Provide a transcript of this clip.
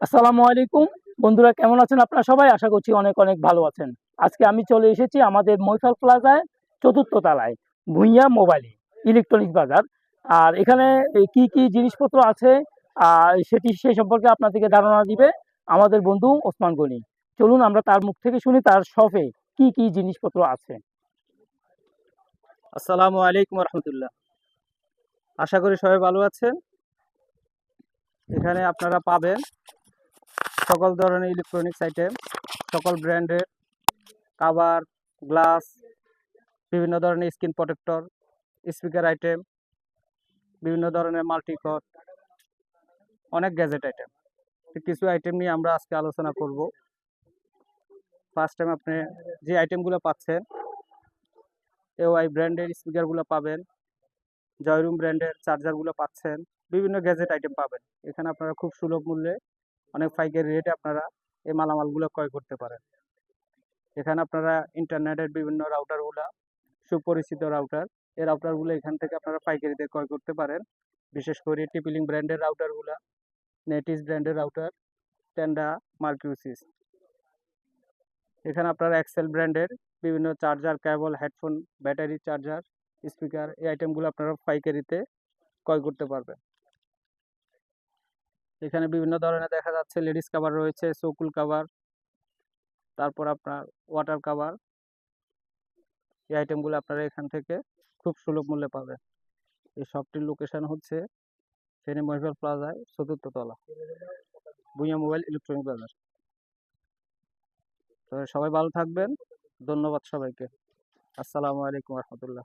আসসালামু আলাইকুম। বন্ধুরা, কেমন আছেন আপনারা সবাই? আশা করছি অনেক অনেক ভালো আছেন। আজকে আমি চলে এসেছি আমাদের মৈফাল প্লাজায় চতুর্থ তলায়, ভুঁইয়া মোবাইলে ইলেকট্রনিক বাজার। আর এখানে কি কি জিনিসপত্র আছে? সেটি সে সম্পর্কে আপনাদেরকে ধারণা দিবে আমাদের বন্ধু ওসমান গনি। চলুন আমরা তার মুখ থেকে শুনি, তার শপে কি কি জিনিসপত্র আছে। আসসালামু আলাইকুম রহমতুল্লাহ। আশা করি সবাই ভালো আছেন। এখানে আপনারা পাবেন সকল ধরনের ইলেকট্রনিক্স আইটেম সকল ব্র্যান্ডের কাভার গ্লাস বিভিন্ন ধরনের স্ক্রিন প্রোটেক্টর স্পিকার আইটেম বিভিন্ন ধরনের মাল্টিকট অনেক গ্যাজেট আইটেম কিছু আইটেম নিয়ে আমরা আজকে আলোচনা করব। ফার্স্ট টাইম আপনি যে আইটেমগুলো পাচ্ছেন এওআই ব্র্যান্ডের স্পিকারগুলো পাবেন জয়রুম ব্র্যান্ডের চার্জারগুলো পাচ্ছেন, বিভিন্ন গ্যাজেট আইটেম পাবেন। এখানে আপনারা খুব সুলভ মূল্যে অনেক পাইকারি রেটে আপনারা এই মালামালগুলো ক্রয় করতে পারেন। এখানে আপনারা ইন্টারনেটের বিভিন্ন রাউটারগুলো সুপরিচিত রাউটার এই রাউটারগুলো এখান থেকে আপনারা পাইকারিতে ক্রয় করতে পারেন। বিশেষ করে টিপিলিং ব্র্যান্ডের রাউটারগুলো নেটিস ব্র্যান্ডের রাউটার টেন্ডা মার্কিউসিস এখানে আপনারা এক্সেল ব্র্যান্ডের বিভিন্ন charger cable headphone battery charger speaker এই আইটেমগুলো আপনারা পাইকারিতে ক্রয় করতে পারবেন। এখানে বিভিন্ন ধরনের দেখা যাচ্ছে লেডিস কাভার রয়েছে, সকুল কাভার তারপর আপনার ওয়াটার কাভার এই আইটেমগুলো আপনারা এখান থেকে খুব সুলভ মূল্যে পাবেন। এই শপটির লোকেশন হচ্ছে ফেনী মহিবাল প্লাজায় চতুর্থ তলা, ভুঁইয়া মোবাইল ইলেকট্রনিক বাজার। তো সবাই ভালো থাকবেন, ধন্যবাদ সবাইকে। আসসালামু আলাইকুম রহমতুল্লাহ।